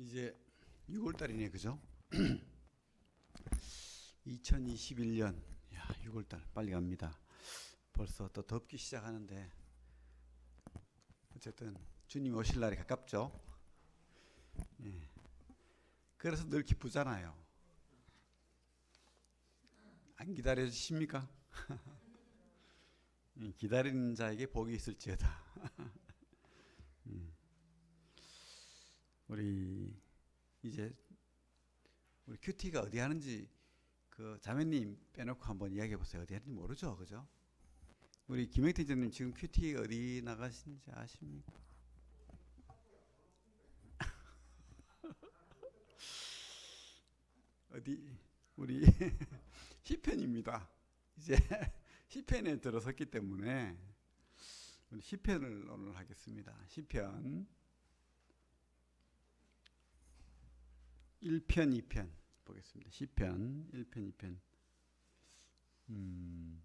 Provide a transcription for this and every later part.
이제 6월 달이네 그죠? 2021년 야 6월 달 빨리 갑니다. 벌써 또 덥기 시작하는데 어쨌든 주님 오실 날이 가깝죠. 예. 그래서 늘 기쁘잖아요. 안 기다려 주십니까? 예, 기다리는 자에게 복이 있을지어다. 음. 우리 이제 우리 큐티가 어디 하는지 그 자매님 빼놓고 한번 이야기해 보세요. 어디 하는지 모르죠, 그죠? 우리 김영태 전님 지금 큐티 어디 나가신지 아십니까? 어디 우리 시편입니다. 이제 시편에 들어섰기 때문에 우리 시편을 오늘 하겠습니다. 시편 1편, 2편 보겠습니다. 시편 1편, 2편. 음.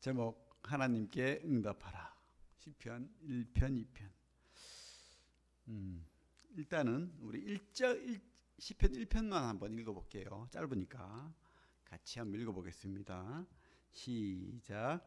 제목 하나님께 응답하라. 시편 1편, 2편. 음. 일단은 우리 1절 1, 시편 1편만 한번 읽어 볼게요. 짧으니까 같이 한번 읽어 보겠습니다. 시작.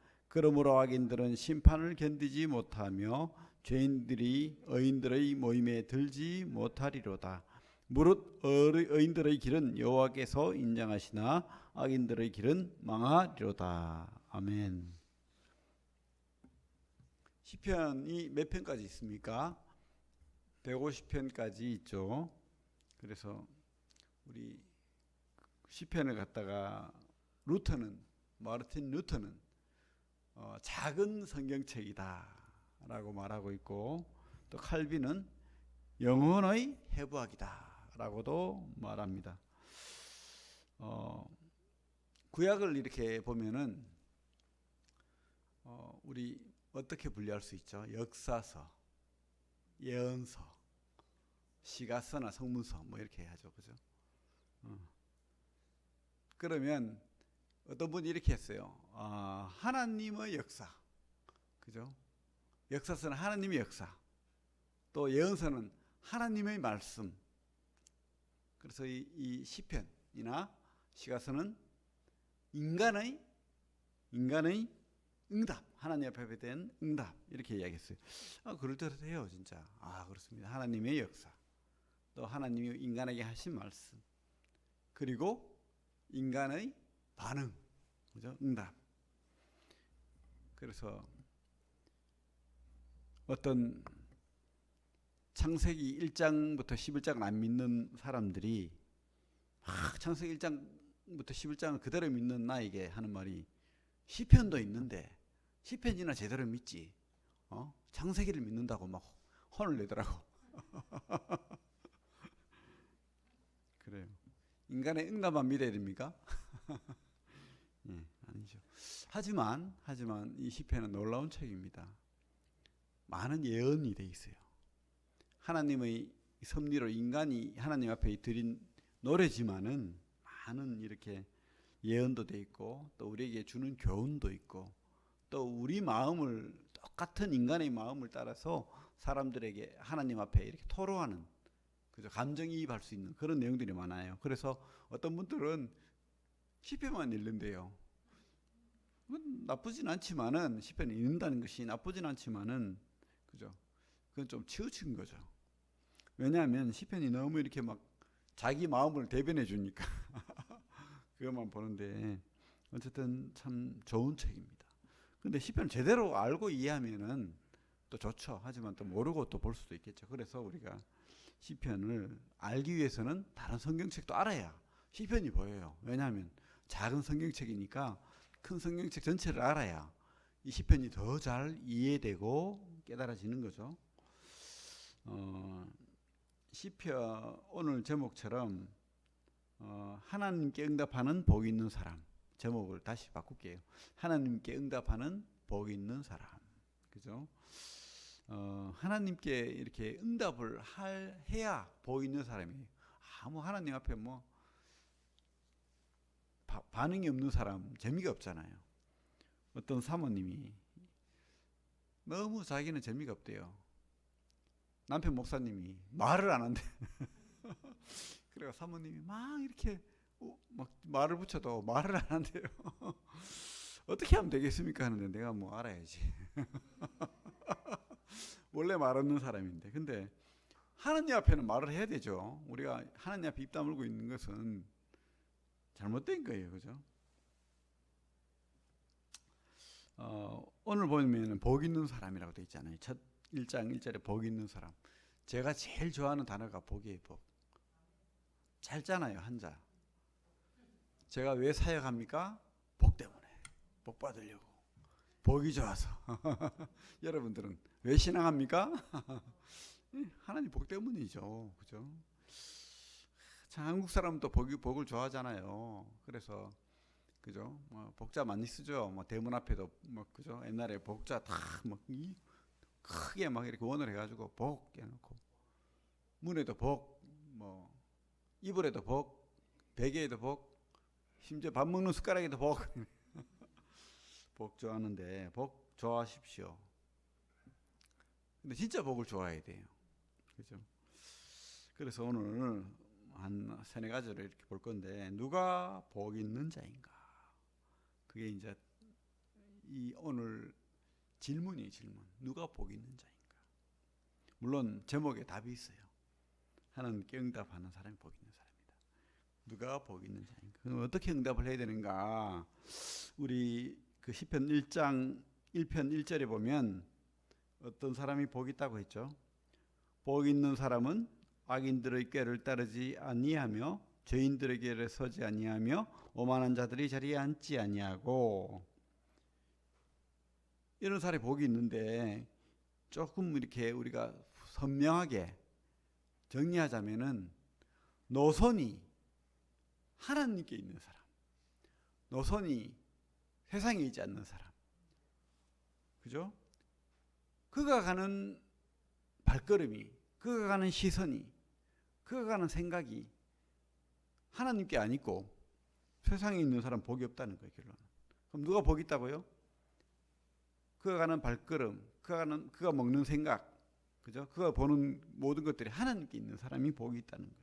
그러므로 악인들은 심판을 견디지 못하며 죄인들이 의인들의 모임에 들지 못하리로다. 무릇 의인들의 길은 여호와께서 인정하시나 악인들의 길은 망하리로다. 아멘. 시편이 몇 편까지 있습니까? 150편까지 있죠. 그래서 우리 시편을 갖다가 루터는 마르틴 루터는 어, 작은 성경책이다라고 말하고 있고 또 칼빈은 영혼의 해부학이다라고도 말합니다. 어, 구약을 이렇게 보면은 어, 우리 어떻게 분류할 수 있죠? 역사서, 예언서, 시가서나 성문서 뭐 이렇게 하죠, 그죠? 어. 그러면 어떤 분이 이렇게 했어요. 아, 하나님의 역사, 그죠? 역사서는 하나님의 역사, 또 예언서는 하나님의 말씀. 그래서 이, 이 시편이나 시가서는 인간의 인간의 응답, 하나님 앞에 된 응답 이렇게 이야기했어요. 아, 그럴듯해요, 진짜. 아, 그렇습니다. 하나님의 역사, 또 하나님이 인간에게 하신 말씀, 그리고 인간의 반응, 그죠? 응답. 그래서 어떤 창세기 1장부터 11장을 안 믿는 사람들이 막 창세기 1장부터 11장을 그대로 믿는 나에게 하는 말이 시편도 있는데 시편이나 제대로 믿지. 어? 창세기를 믿는다고 막 혼을 내더라고. 그래요. 인간의 응답만 믿어야 됩니까? 예, 아니죠. 하지만 하지만 이 시편은 놀라운 책입니다. 많은 예언이 돼 있어요. 하나님의 섭리로 인간이 하나님 앞에 드린 노래지만은 많은 이렇게 예언도 돼 있고 또 우리에게 주는 교훈도 있고 또 우리 마음을 똑같은 인간의 마음을 따라서 사람들에게 하나님 앞에 이렇게 토로하는 그죠 감정이입할 수 있는 그런 내용들이 많아요. 그래서 어떤 분들은 시편만 읽는데요. 나쁘진 않지만은 시편을 읽는다는 것이 나쁘진 않지만은 그죠? 그건 좀 치우친 거죠. 왜냐하면 시편이 너무 이렇게 막 자기 마음을 대변해 주니까 그것만 보는데 어쨌든 참 좋은 책입니다. 근데 시편 제대로 알고 이해하면은 또 좋죠. 하지만 또 모르고 또 볼 수도 있겠죠. 그래서 우리가 시편을 알기 위해서는 다른 성경책도 알아야 시편이 보여요. 왜냐하면 작은 성경책이니까 큰 성경책 전체를 알아야 이 시편이 더 잘 이해되고 깨달아지는 거죠. 어, 시편 오늘 제목처럼 어, 하나님께 응답하는 복 있는 사람 제목을 다시 바꿀게요. 하나님께 응답하는 복 있는 사람, 그죠? 어, 하나님께 이렇게 응답을 할, 해야 복 있는 사람이에요. 아무 하나님 앞에 뭐 바, 반응이 없는 사람 재미가 없잖아요. 어떤 사모님이 너무 자기는 재미가 없대요. 남편 목사님이 말을 안 한대. 그래가 사모님이 막 이렇게 어, 막 말을 붙여도 말을 안 한대요. 어떻게 하면 되겠습니까 하는데 내가 뭐 알아야지. 원래 말 없는 사람인데. 근데 하나님 앞에는 말을 해야 되죠. 우리가 하나님 앞에 입 다물고 있는 것은 잘못된 거예요. 그죠? 어, 오늘 보면 복 있는 사람이라고 되어 있잖아요. 첫 1장 1절에 복 있는 사람. 제가 제일 좋아하는 단어가 복이에요, 복. 짧잖아요, 한자. 제가 왜 사역합니까? 복 때문에. 복 받으려고. 복이 좋아서. 여러분들은 왜 신앙합니까? 하나님 복 때문이죠. 그죠? 참 한국 사람도 복이 복을 좋아하잖아요. 그래서 그죠? 뭐 복자 많이 쓰죠. 뭐 대문 앞에도 뭐 그죠? 옛날에 복자 다뭐 크게 막 이렇게 원을 해가지고 복 해놓고 문에도 복, 뭐 이불에도 복, 베개에도 복, 심지어 밥 먹는 숟가락에도 복. 복 좋아하는데 복 좋아하십시오. 근데 진짜 복을 좋아해야 돼요. 그죠? 그래서 오늘 한 세네 가지를 이렇게 볼 건데 누가 복 있는 자인가? 그게 이제 이 오늘 질문이 질문. 누가 복 있는 자인가? 물론 제목에 답이 있어요. 하나님께 응답하는 사람이 복 있는 사람이다. 누가 복 있는 자인가? 그럼 어떻게 응답을 해야 되는가? 우리 그 시편 1장 1편 1절에 보면 어떤 사람이 복 있다고 했죠? 복 있는 사람은 악인들의 꾀를 따르지 아니하며 죄인들의 길에 서지 아니하며 오만한 자들이 자리에 앉지 아니하고 이런 사람이 복이 있는데 조금 이렇게 우리가 선명하게 정리하자면은 노선이 하나님께 있는 사람, 노선이 세상에 있지 않는 사람, 그죠? 그가 가는 발걸음이, 그가 가는 시선이, 그가 가는 생각이 하나님께 안 있고 세상에 있는 사람 복이 없다는 거예요, 결론은. 그럼 누가 복이 있다고요? 그가 가는 발걸음, 그가 가는 그가 먹는 생각, 그죠? 그가 보는 모든 것들이 하나님께 있는 사람이 복이 있다는 거예요.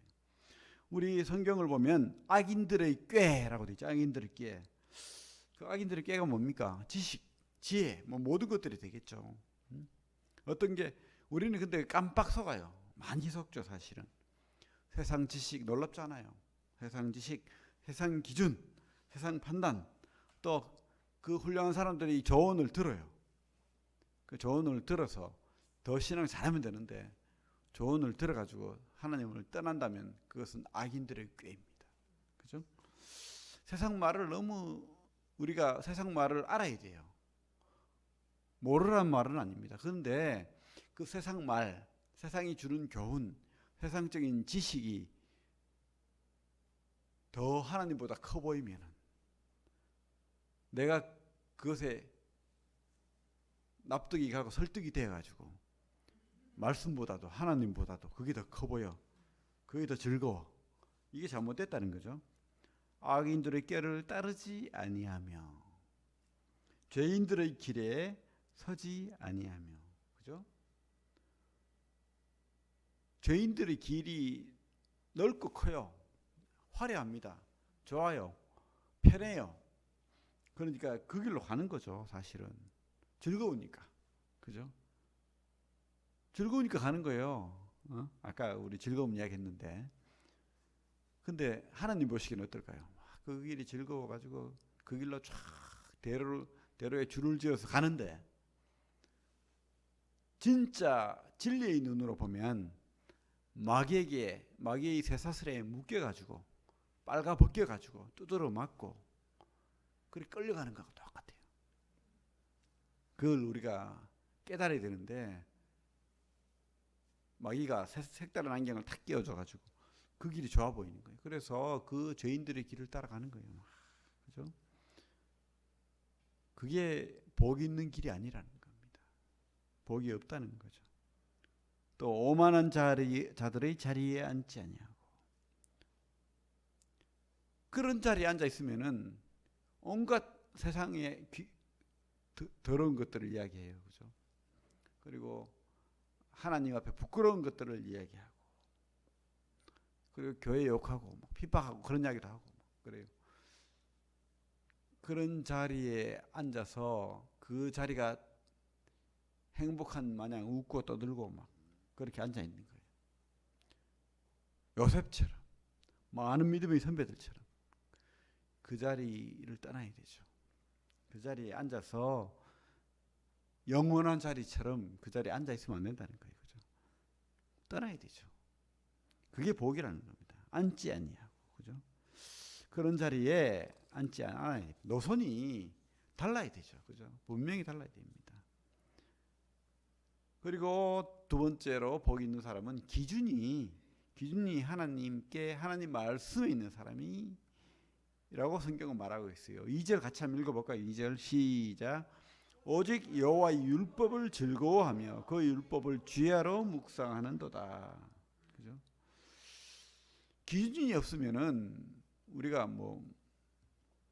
우리 성경을 보면 악인들의 꾀라고 되어 있죠. 악인들의 꾀. 그 악인들의 꾀가 뭡니까? 지식, 지혜, 뭐 모든 것들이 되겠죠. 음? 어떤 게 우리는 근데 깜빡 속아요. 많이 속죠, 사실은. 세상 지식 놀랍잖아요. 세상 지식, 세상 기준, 세상 판단, 또 그 훌륭한 사람들이 조언을 들어요. 그 조언을 들어서 더 신앙 잘하면 되는데 조언을 들어가지고 하나님을 떠난다면 그것은 악인들의 꾀입니다. 그죠? 세상 말을 너무 우리가 세상 말을 알아야 돼요. 모르란 말은 아닙니다. 그런데 그 세상 말, 세상이 주는 교훈, 세상적인 지식이 더 하나님보다 커 보이면 내가 그것에 납득이 가고 설득이 돼 가지고 말씀보다도 하나님보다도 그게 더 커 보여. 그게 더 즐거워. 이게 잘못됐다는 거죠. 악인들의 꾀를 따르지 아니하며 죄인들의 길에 서지 아니하며 그죠? 죄인들의 길이 넓고 커요. 화려합니다. 좋아요. 편해요. 그러니까 그 길로 가는 거죠, 사실은. 즐거우니까. 그죠? 즐거우니까 가는 거예요. 어? 아까 우리 즐거움 이야기 했는데. 근데 하나님 보시기는 어떨까요? 그 길이 즐거워가지고 그 길로 쫙 대로, 대로에 줄을 지어서 가는데 진짜 진리의 눈으로 보면 마귀에게 마귀의 쇠사슬에 묶여 가지고 빨가 벗겨 가지고 두드러 맞고 그렇게 끌려가는 거하고 똑같아요. 그걸 우리가 깨달아야 되는데 마귀가 색- 색다른 안경을 탁 끼워줘 가지고 그 길이 좋아 보이는 거예요. 그래서 그 죄인들의 길을 따라가는 거예요. 막. 그죠? 그게 복 있는 길이 아니라는 겁니다. 복이 없다는 거죠. 또 오만한 자리, 자들의 자리에 앉지 아니하고 그런 자리에 앉아 있으면은 온갖 세상의 더러운 것들을 이야기해요. 그죠? 그리고 하나님 앞에 부끄러운 것들을 이야기하고 그리고 교회 욕하고 막 핍박하고 그런 이야기도 하고 막 그래요. 그런 자리에 앉아서 그 자리가 행복한 마냥 웃고 떠들고 막 그렇게 앉아 있는 거예요. 요셉처럼 많은 믿음의 선배들처럼 그 자리를 떠나야 되죠. 그 자리에 앉아서 영원한 자리처럼 그 자리에 앉아 있으면 안 된다는 거예요. 그죠? 떠나야 되죠. 그게 복이라는 겁니다. 앉지 아니하고 그죠? 그런 자리에 앉지 않아야. 노선이 달라야 되죠. 그죠? 분명히 달라야 됩니다. 그리고 두 번째로 복 있는 사람은 기준이 기준이 하나님께 하나님 말씀에 있는 사람이 라고 성경은 말하고 있어요. 2절 같이 한번 읽어볼까요? 2절 시작. 오직 여호와의 율법을 즐거워하며 그 율법을 주야로 묵상하는도다. 그죠? 기준이 없으면은 우리가 뭐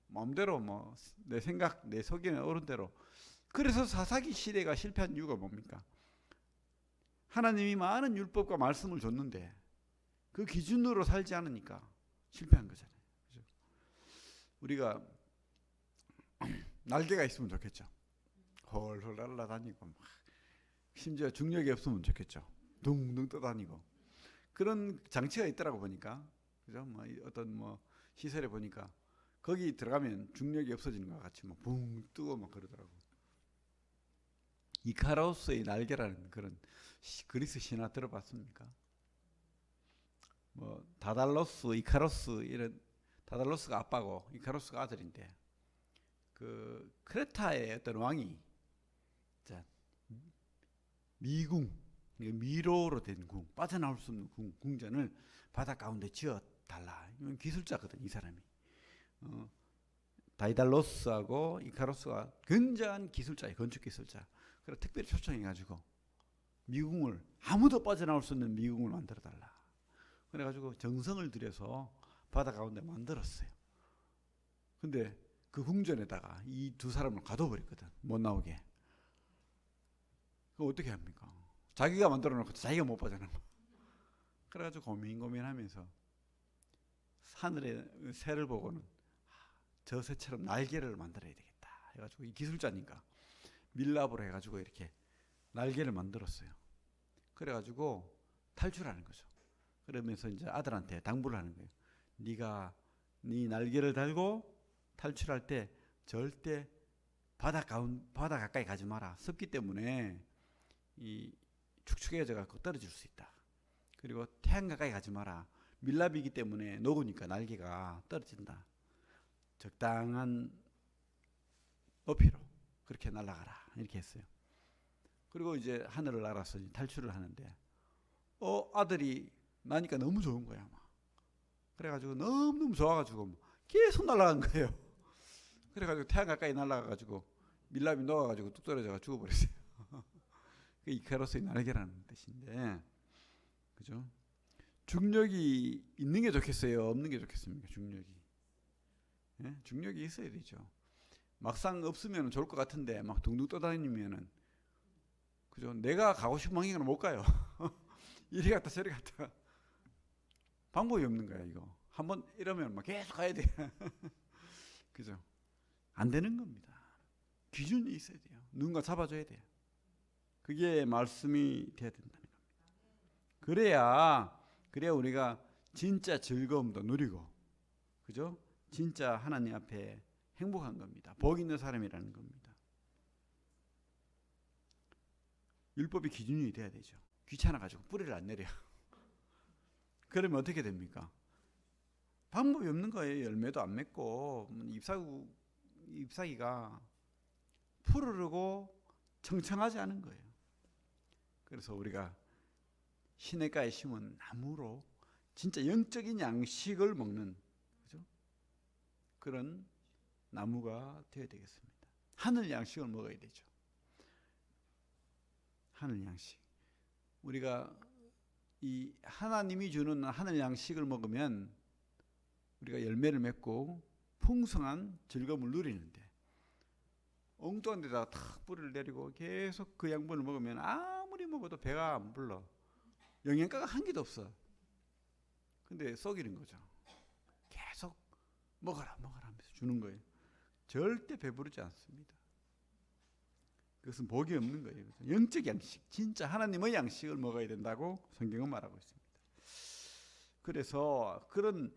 마음대로 뭐 내 생각 내 속에는 어른대로 그래서 사사기 시대가 실패한 이유가 뭡니까? 하나님이 많은 율법과 말씀을 줬는데 그 기준으로 살지 않으니까 실패한 거잖아요. 그죠? 우리가 날개가 있으면 좋겠죠. 헐헐 날아다니고 막 심지어 중력이 없으면 좋겠죠. 둥둥 떠다니고 그런 장치가 있더라고 보니까 그죠? 뭐 어떤 뭐 시설에 보니까 거기 들어가면 중력이 없어지는 것 같이 막붕 뜨고 막 그러더라고. 이카로스의 날개라는 그런 시, 그리스 신화 들어봤습니까? 뭐 다달로스, 이카로스 이런 다달로스가 아빠고 이카로스가 아들인데 그 크레타의 어떤 왕이 자 미궁 미로로 된 궁 빠져나올 수 없는 궁 궁전을 바다 가운데 지어 달라. 이건 기술자거든 이 사람이. 어, 다이달로스하고 이카로스가 굉장한 기술자예요 건축 기술자 그래서 특별히 초청해가지고 미궁을 아무도 빠져나올 수 없는 미궁을 만들어 달라 그래가지고 정성을 들여서 바다 가운데 만들었어요. 근데 그 궁전에다가 이 두 사람을 가둬버렸거든. 못 나오게. 그 어떻게 합니까? 자기가 만들어 놓고 자기가 못 빠져나가. 그래가지고 고민 고민하면서 하늘의 새를 보고는 저 새처럼 날개를 만들어야 되겠다. 해가지고 이 기술자니까 밀랍으로 해가지고 이렇게 날개를 만들었어요. 그래가지고 탈출하는 거죠. 그러면서 이제 아들한테 당부를 하는 거예요. 네가 네 날개를 달고 탈출할 때 절대 바다 가운 바다 가까이 가지 마라. 습기 때문에 이 축축해져 갖고 떨어질 수 있다. 그리고 태양 가까이 가지 마라. 밀랍이기 때문에 녹으니까 날개가 떨어진다. 적당한 높이로 그렇게 날아가라. 이렇게 했어요. 그리고 이제 하늘을 날아서 탈출을 하는데 어 아들이 나니까 너무 좋은 거야. 막. 그래가지고 너무 너무 좋아가지고 뭐 계속 날아간 거예요. 그래가지고 태양 가까이 날아가가지고 밀랍이 녹아가지고 뚝 떨어져가 죽어버렸어요. 그 이카로스의 날개라는 뜻인데, 그죠? 중력이 있는 게 좋겠어요? 없는 게 좋겠습니까? 중력이. 예? 중력이 있어야 되죠. 막상 없으면 좋을 것 같은데 막 둥둥 떠다니면은 그죠? 내가 가고 싶은 방향으로 못 가요. 이리 갔다 저리 갔다. 방법이 없는 거야 이거. 한번 이러면 막 계속 가야 돼. 그죠? 안 되는 겁니다. 기준이 있어야 돼요. 누군가 잡아줘야 돼요. 그게 말씀이 돼야 된다는 겁니다. 그래야 그래야 우리가 진짜 즐거움도 누리고, 그죠? 진짜 하나님 앞에 행복한 겁니다. 복 있는 사람이라는 겁니다. 율법이 기준이 돼야 되죠. 귀찮아 가지고 뿌리를 안 내려. 그러면 어떻게 됩니까? 방법이 없는 거예요. 열매도 안 맺고 잎사구 잎사귀가 푸르르고 청청하지 않은 거예요. 그래서 우리가 시냇가에 심은 나무로 진짜 영적인 양식을 먹는 그죠? 그런 나무가 되어야 되겠습니다. 하늘 양식을 먹어야 되죠. 하늘 양식. 우리가 이 하나님이 주는 하늘 양식을 먹으면 우리가 열매를 맺고 풍성한 즐거움을 누리는데 엉뚱한 데다가 탁 뿌리를 내리고 계속 그 양분을 먹으면 아무리 먹어도 배가 안 불러. 영양가가 한 개도 없어. 근데 썩이는 거죠. 계속 먹어라 먹어라 하면서 주는 거예요. 절대 배부르지 않습니다. 그것은 복이 없는 거예요. 영적 양식, 진짜 하나님의 양식을 먹어야 된다고 성경은 말하고 있습니다. 그래서 그런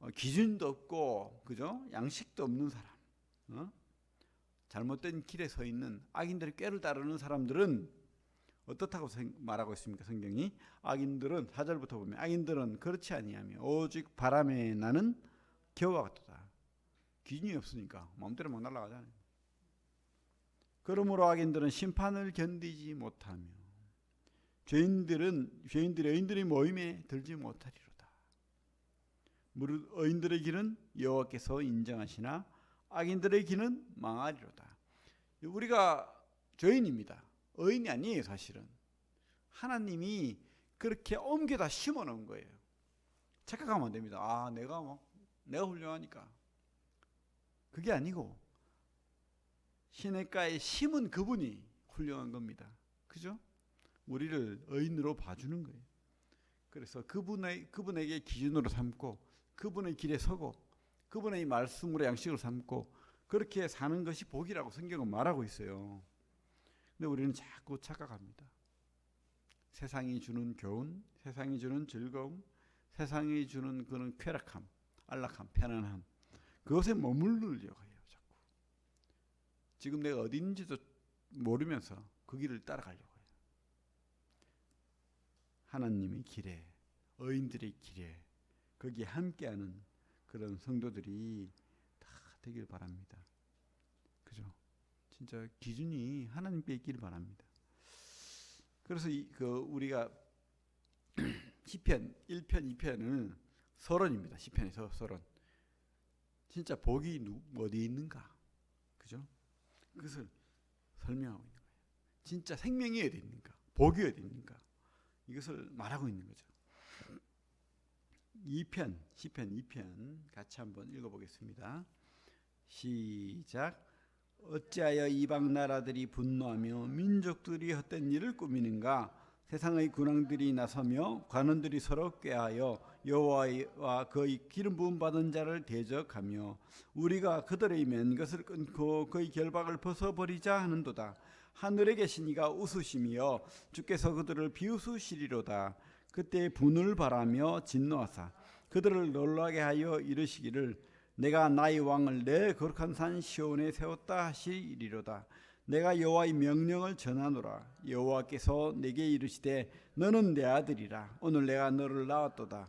어, 기준도 없고 그죠? 양식도 없는 사람, 어? 잘못된 길에 서 있는 악인들의 꾀를 따르는 사람들은 어떻다고 생- 말하고 있습니까? 성경이 악인들은 사절부터 보면 악인들은 그렇지 아니하며 오직 바람에 나는 겨와 같도다. 기준이 없으니까 마음대로 막 날아가잖아요. 그러므로 악인들은 심판을 견디지 못하며 죄인들은 죄인들의 의인들의 모임에 들지 못하리로다. 무릇 의인들의 길은 여호와께서 인정하시나 악인들의 길은 망하리로다. 우리가 죄인입니다. 의인이 아니에요, 사실은. 하나님이 그렇게 옮겨다 심어 놓은 거예요. 착각하면 안 됩니다. 아, 내가 뭐 내가 훌륭하니까. 그게 아니고 시냇가에 심은 그분이 훌륭한 겁니다. 그죠? 우리를 의인으로 봐주는 거예요. 그래서 그분의 그분에게 기준으로 삼고 그분의 길에 서고 그분의 말씀으로 양식을 삼고 그렇게 사는 것이 복이라고 성경은 말하고 있어요. 근데 우리는 자꾸 착각합니다. 세상이 주는 교훈, 세상이 주는 즐거움, 세상이 주는 그런 쾌락함, 안락함, 편안함 그것에 머무르려고 해요. 자꾸. 지금 내가 어디 있는지도 모르면서 그 길을 따라가려고 해요. 하나님의 길에, 의인들의 길에 거기에 함께하는 그런 성도들이 다 되길 바랍니다. 그죠? 진짜 기준이 하나님께 있기를 바랍니다. 그래서 이, 그 우리가 시편 1편, 2편은 서론입니다. 시편에서 서론. 진짜 복이 누, 어디에 있는가? 그죠? 그것을 설명하고 있는 거예요. 진짜 생명이 어디 있는가? 복이 어디 있는가? 이것을 말하고 있는 거죠. 2편, 시편 2편 같이 한번 읽어보겠습니다. 시작. 어찌하여 이방 나라들이 분노하며 민족들이 헛된 일을 꾸미는가? 세상의 군왕들이 나서며 관원들이 서로 꾀하여 여호와와 그의 기름 부음 받은 자를 대적하며 우리가 그들의 맨 것을 끊고 그의 결박을 벗어버리자 하는도다. 하늘에 계신 이가 웃으시며 주께서 그들을 비웃으시리로다. 그때 분을 바라며 진노하사 그들을 놀라게 하여 이르시기를 내가 나의 왕을 내 거룩한 산 시온에 세웠다 하시리로다. 내가 여호와의 명령을 전하노라. 여호와께서 내게 이르시되 너는 내 아들이라. 오늘 내가 너를 낳았도다.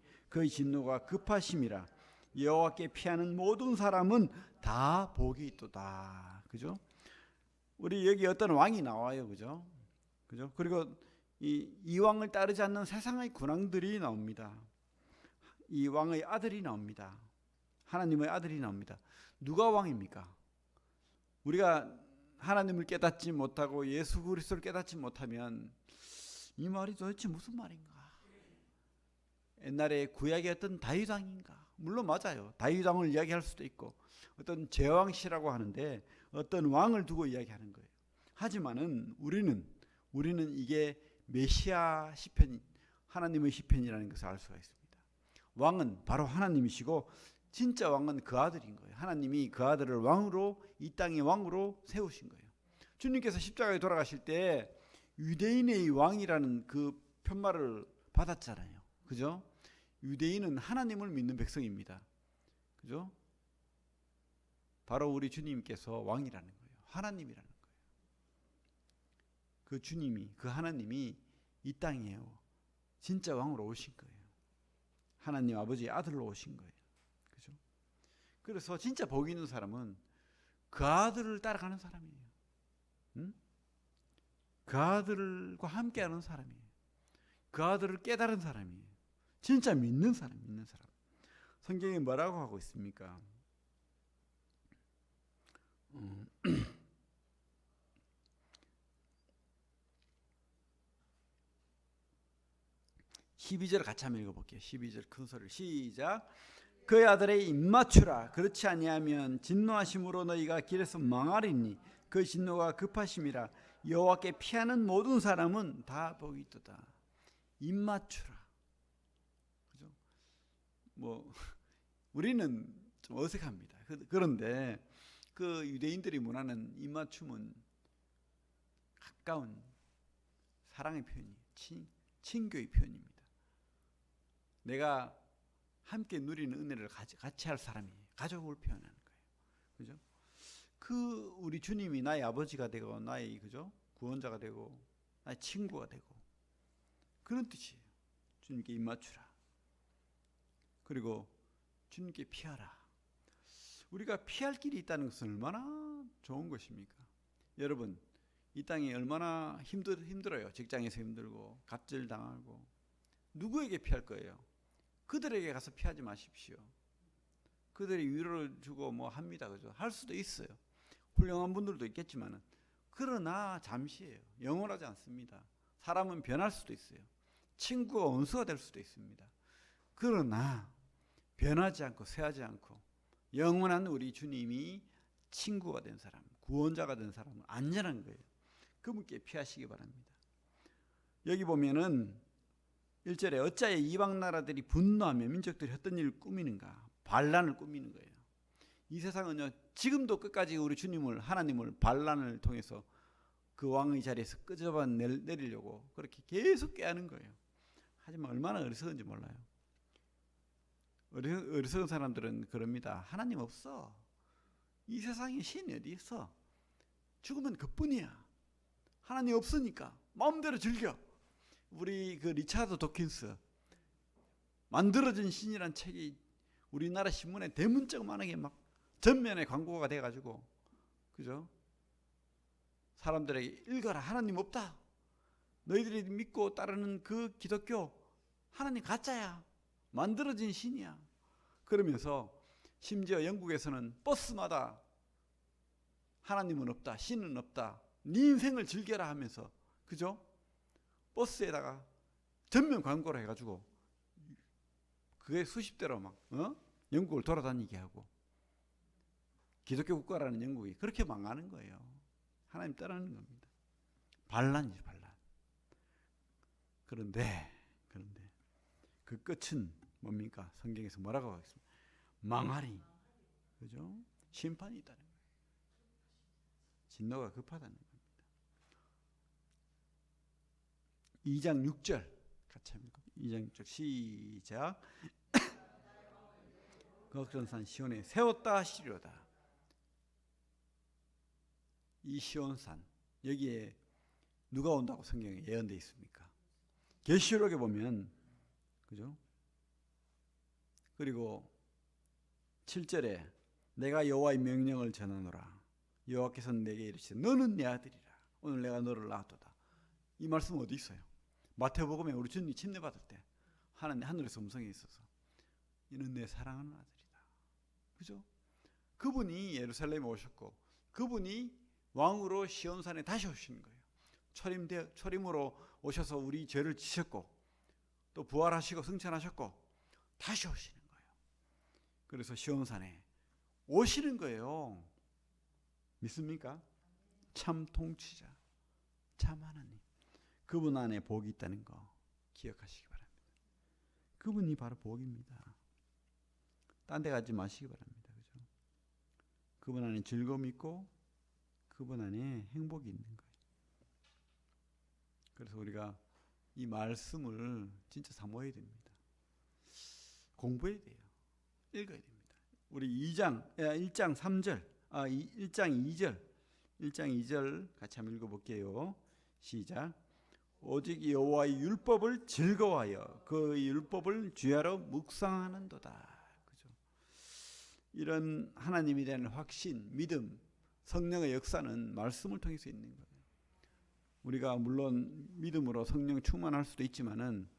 그의 진노가 급하심이라. 여호와께 피하는 모든 사람은 다 복이 있도다. 그죠? 우리 여기 어떤 왕이 나와요. 그죠? 그죠? 그리고 이, 이 왕을 따르지 않는 세상의 군왕들이 나옵니다. 이 왕의 아들이 나옵니다. 하나님의 아들이 나옵니다. 누가 왕입니까? 우리가 하나님을 깨닫지 못하고 예수 그리스도를 깨닫지 못하면 이 말이 도대체 무슨 말인가? 옛날에 구약의 어떤 다윗 왕인가? 물론 맞아요. 다윗 왕을 이야기할 수도 있고 어떤 제왕시라고 하는데 어떤 왕을 두고 이야기하는 거예요. 하지만은 우리는 우리는 이게 메시아 시편 하나님의 시편이라는 것을 알 수가 있습니다. 왕은 바로 하나님이시고 진짜 왕은 그 아들인 거예요. 하나님이 그 아들을 왕으로 이 땅의 왕으로 세우신 거예요. 주님께서 십자가에 돌아가실 때 유대인의 왕이라는 그 편말을 받았잖아요. 그죠? 유대인은 하나님을 믿는 백성입니다. 그죠? 바로 우리 주님께서 왕이라는 거예요. 하나님이라는 거예요. 그 주님이 그 하나님이 이 땅에 진짜 왕으로 오신 거예요. 하나님 아버지의 아들로 오신 거예요. 그죠? 그래서 진짜 복 있는 사람은 그 아들을 따라가는 사람이에요. 응? 그 아들과 함께하는 사람이에요. 그 아들을 깨달은 사람이에요. 진짜 믿는 사람, 믿는 사람. 성경에 뭐라고 하고 있습니까? 음. 12절 같이 한번 읽어볼게요. 12절 큰 소리를 시작. 그의 아들의 입맞추라. 그렇지 아니하면 진노하심으로 너희가 길에서 망하리니 그 진노가 급하심이라. 여호와께 피하는 모든 사람은 다 복이 있도다. 입맞추라. 뭐 우리는 좀 어색합니다. 그- 그런데 그 유대인들이 문하는 입맞춤은 가까운 사랑의 표현이 친, 친교의 표현입니다. 내가 함께 누리는 은혜를 같이, 같이 할 사람이 가족을 표현하는 거예요. 그죠? 그 우리 주님이 나의 아버지가 되고 나의 그죠? 구원자가 되고 나의 친구가 되고 그런 뜻이에요. 주님께 입맞추라. 그리고 주님께 피하라. 우리가 피할 길이 있다는 것은 얼마나 좋은 것입니까? 여러분, 이 땅이 얼마나 힘들, 힘들어요. 직장에서 힘들고, 갑질 당하고. 누구에게 피할 거예요? 그들에게 가서 피하지 마십시오. 그들이 위로를 주고 뭐 합니다. 그죠? 할 수도 있어요. 훌륭한 분들도 있겠지만은. 그러나 잠시예요. 영원하지 않습니다. 사람은 변할 수도 있어요. 친구가 원수가 될 수도 있습니다. 그러나 변하지 않고 쇠하지 않고 영원한 우리 주님이 친구가 된 사람, 구원자가 된 사람은 안전한 거예요. 그분께 피하시기 바랍니다. 여기 보면은 1절에 어찌하여 이방 나라들이 분노하며 민족들이 어떤 일을 꾸미는가? 반란을 꾸미는 거예요. 이 세상은요. 지금도 끝까지 우리 주님을 하나님을 반란을 통해서 그 왕의 자리에서 끄집어 내리려고 그렇게 계속 깨하는 거예요. 하지만 얼마나 어리석은지 몰라요. 어리- 어리석은 사람들은 그럽니다. 하나님 없어. 이 세상에 신이 어디 있어? 죽으면 그뿐이야. 하나님 없으니까 마음대로 즐겨. 우리 그 리차드 도킨스 만들어진 신이란 책이 우리나라 신문에 대문짝만하게 막 전면에 광고가 돼가지고 그죠? 사람들에게 읽어라 하나님 없다. 너희들이 믿고 따르는 그 기독교 하나님 가짜야. 만들어진 신이야. 그러면서 심지어 영국에서는 버스마다 하나님은 없다. 신은 없다. 네 인생을 즐겨라 하면서 그죠? 버스에다가 전면 광고를 해가지고 그게 수십 대로 막 어? 영국을 돌아다니게 하고 기독교 국가라는 영국이 그렇게 망하는 거예요. 하나님 떠나는 겁니다. 반란이죠 반란. 그런데 그런데 그 끝은 뭡니까? 성경에서 뭐라고 하겠습니까? 망하리. 그죠? 심판이 있다는 거예요. 진노가 급하다는 겁니다. 2장 6절 같이 합니까? 2장 6절 시작. 걱정산 시온에 세웠다 하시려다. 이 시온산 여기에 누가 온다고 성경에 예언되어 있습니까? 계시록에 보면 그죠? 그리고 7절에 내가 여호와의 명령을 전하노라. 여호와께서는 내게 이르시되 너는 내 아들이라. 오늘 내가 너를 낳았도다. 이 말씀 어디 있어요? 마태복음에 우리 주님 침례 받을 때 하나님 하늘에서 음성이 있어서 이는 내 사랑하는 아들이다. 그죠? 그분이 예루살렘에 오셨고 그분이 왕으로 시온산에 다시 오시는 거예요. 초림되 초림으로 오셔서 우리 죄를 지셨고 또 부활하시고 승천하셨고 다시 오시는. 그래서 시온산에 오시는 거예요. 믿습니까? 참 통치자, 참 하나님. 그분 안에 복이 있다는 거 기억하시기 바랍니다. 그분이 바로 복입니다. 딴 데 가지 마시기 바랍니다. 그죠? 그분 안에 즐거움이 있고 그분 안에 행복이 있는 거예요. 그래서 우리가 이 말씀을 진짜 사모해야 됩니다. 공부해야 돼요. 읽어야 됩니다. 우리 2장, 1장 3절, 아, 1장 2절, 1장 2절 같이 한번 읽어볼게요. 시작. 오직 여호와의 율법을 즐거워하여 그 율법을 주야로 묵상하는도다. 그죠? 이런 하나님에 대한 확신, 믿음, 성령의 역사는 말씀을 통해서 있는 거예요. 우리가 물론 믿음으로 성령 충만할 수도 있지만은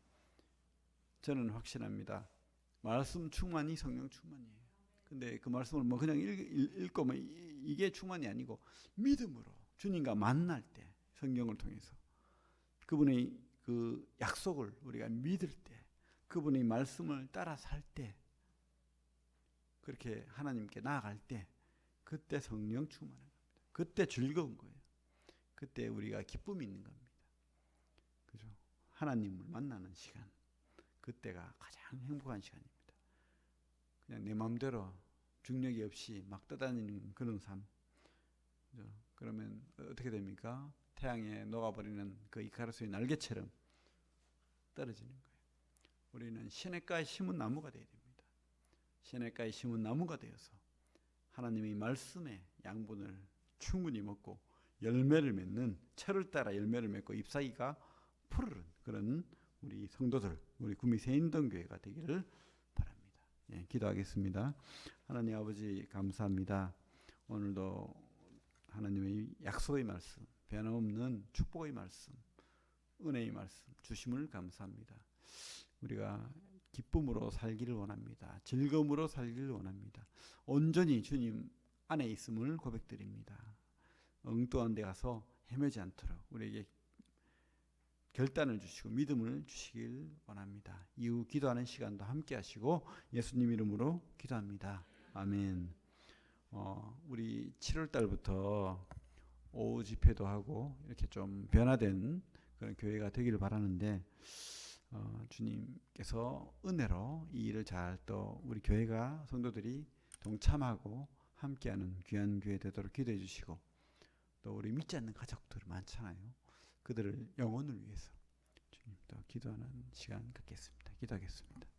저는 확신합니다. 말씀 충만이 성령 충만이에요. 근데 그 말씀을 뭐 그냥 읽, 고뭐 이게 충만이 아니고 믿음으로 주님과 만날 때 성경을 통해서 그분의 그 약속을 우리가 믿을 때 그분의 말씀을 따라 살 때 그렇게 하나님께 나아갈 때 그때 성령 충만한 겁니다. 그때 즐거운 거예요. 그때 우리가 기쁨이 있는 겁니다. 그죠? 하나님을 만나는 시간. 그때가 가장 행복한 시간입니다. 그냥 내 마음대로 중력이 없이 막 떠다니는 그런 삶. 그러면 어떻게 됩니까? 태양에 녹아버리는 그 이카루스의 날개처럼 떨어지는 거예요. 우리는 시냇가에 심은 나무가 되어야 됩니다. 시냇가에 심은 나무가 되어서 하나님의 말씀에 양분을 충분히 먹고 열매를 맺는 철을 따라 열매를 맺고 잎사귀가 푸르른 그런 우리 성도들, 우리 구미 세인동교회가 되기를 바랍니다. 예, 기도하겠습니다. 하나님 아버지 감사합니다. 오늘도 하나님의 약속의 말씀, 변함없는 축복의 말씀, 은혜의 말씀 주심을 감사합니다. 우리가 기쁨으로 살기를 원합니다. 즐거움으로 살기를 원합니다. 온전히 주님 안에 있음을 고백드립니다. 엉뚱한 데 가서 헤매지 않도록 우리에게 결단을 주시고 믿음을 주시길 원합니다. 이후 기도하는 시간도 함께 하시고 예수님 이름으로 기도합니다. 아멘. 어, 우리 7월 달부터 오후 집회도 하고 이렇게 좀 변화된 그런 교회가 되기를 바라는데 어, 주님께서 은혜로 이 일을 잘 또 우리 교회가 성도들이 동참하고 함께하는 귀한 교회 되도록 기도해 주시고 또 우리 믿지 않는 가족들 많잖아요. 그들을 영혼을 위해서 주님 또 기도하는 시간 갖겠습니다. 기도하겠습니다.